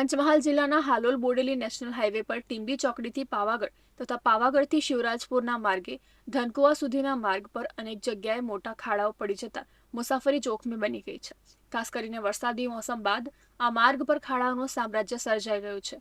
પંચમહાલ જિલ્લાના Halol Bodeli national highway પર ટીંબી ચોકડીથી પાવાગઢ તથા પાવાગઢથી શિવરાજપુરના માર્ગે, ધનકુવા સુધીના માર્ગ પર અનેક જગ્યાએ મોટા ખાડાઓ પડી જતા મુસાફરી જોખમી બની ગઈ છે. ખાસ કરીને વરસાદી મોસમ બાદ આ માર્ગ પર ખાડાઓનું સામ્રાજ્ય સર્જાઈ ગયું છે.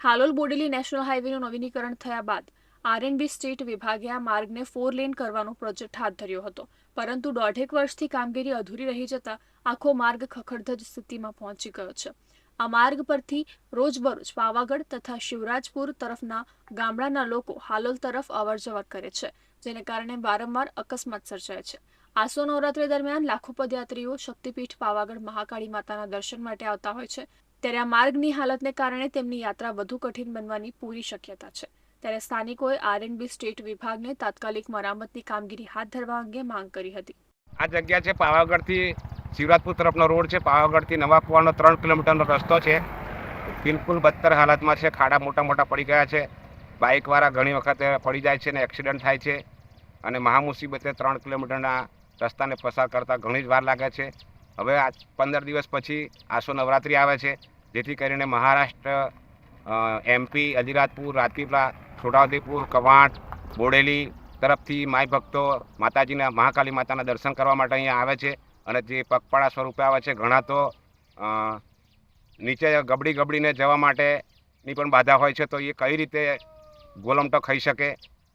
હાલોલ બોડેલી નેશનલ હાઈવેનું નવીનીકરણ થયા બાદ આરએનબી સ્ટેટ વિભાગે આ માર્ગને ફોર લેન કરવાનો પ્રોજેક્ટ હાથ ધર્યો હતો. પરંતુ દોઢેક વર્ષથી કામગીરી અધૂરી રહી જતા આખો માર્ગ ખખડધજ સ્થિતિમાં પહોંચી ગયો છે. આ માર્ગ પરથી રોજબરોજ પાવાગઢ તથા શિવરાજપુર તરફના ગામડાના લોકો હાલોલ તરફ અવરજવર કરે છે, જેને કારણે વારંવાર અકસ્માત સર્જાય છે. આસો નવરાત્રી દરમિયાન લાખો પદયાત્રીઓ શક્તિપીઠ પાવાગઢ મહાકાળી માતાના દર્શન માટે આવતા હોય છે. ત્યારે આ માર્ગની હાલતને કારણે તેમની યાત્રા વધુ કઠિન બનવાની પૂરી શક્યતા છે. ત્યારે સ્થાનિકોએ આરએનબી સ્ટેટ વિભાગને તાત્કાલિક મરામતની કામગીરી હાથ ધરવા અંગે માંગ કરી હતી. આ જગ્યા છે પાવાગઢથી શિવરાજપુર તરફનો રોડ છે. પાવાગઢથી નવા કુવાનો ત્રણ કિલોમીટરનો રસ્તો છે. બિલકુલ બદતર હાલતમાં છે. ખાડા મોટા મોટા પડી ગયા છે. બાઇકવાળા ઘણી વખત પડી જાય છે ને એક્સિડન્ટ થાય છે. અને મહામુસીબતે ત્રણ કિલોમીટરના રસ્તાને પસાર કરતાં ઘણી જ વાર લાગે છે. હવે આ પંદર દિવસ પછી આસો નવરાત્રિ આવે છે. જેથી કરીને મહારાષ્ટ્ર એમપી અધિરાજપુર રાજપીપળા છોટાઉદેપુર, કવાંટ, બોડેલી તરફથી માય ભક્તો માતાજીના, મહાકાલી માતાના દર્શન કરવા માટે અહીંયા આવે છે. અને જે પગપાળા સ્વરૂપે આવે છે, ઘણા તો નીચે ગબડી ગબડીને જવા માટેની પણ બાધા હોય છે, તો એ કઈ રીતે ગોલમટો ખાઈ શકે?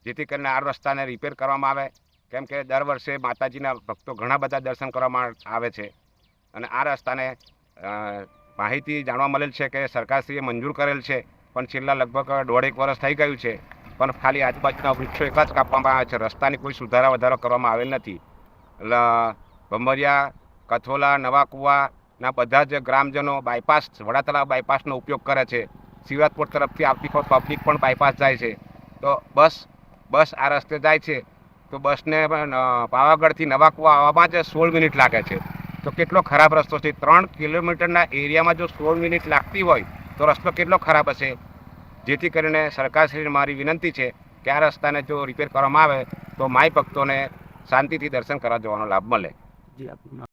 જેથી કરીને આ રસ્તાને રિપેર કરવામાં આવે. કેમ કે દર વર્ષે માતાજીના ભક્તો ઘણા બધા દર્શન કરવામાં આવે છે. અને આ રસ્તાને માહિતી જાણવા મળેલ છે કે સરકારશ્રીએ મંજૂર કરેલ છે, પણ છેલ્લા લગભગ દોઢેક વર્ષ થઈ ગયું છે. પણ ખાલી આજુબાજુના વૃક્ષો એક જ કાપવામાં આવે છે. રસ્તાની કોઈ સુધારા વધારો કરવામાં આવેલ નથી. એટલે ભમરિયા, કથોલા નવાકુવાના બધા જ ગ્રામજનો બાયપાસ વડાતળાવ બાયપાસનો ઉપયોગ કરે છે. શિવરાજપુર તરફથી આવતી પબ્લિક પણ બાયપાસ જાય છે. તો બસ બસ આ રસ્તે જાય છે. તો બસને પાવાગઢથી નવા કુવા આવવામાં જ સોળ મિનિટ લાગે છે. તો કેટલો ખરાબ રસ્તો છે? ત્રણ કિલોમીટરના એરિયામાં જો સોળ મિનિટ લાગતી હોય, તો રસ્તો કેટલો ખરાબ હશે? જેથી કરીને સરકારશ્રીને મારી વિનંતી છે કે આ રસ્તાને જો રિપેર કરવામાં આવે, તો માય ભક્તોને શાંતિથી દર્શન કરવા જવાનો લાભ મળે. জি আপনি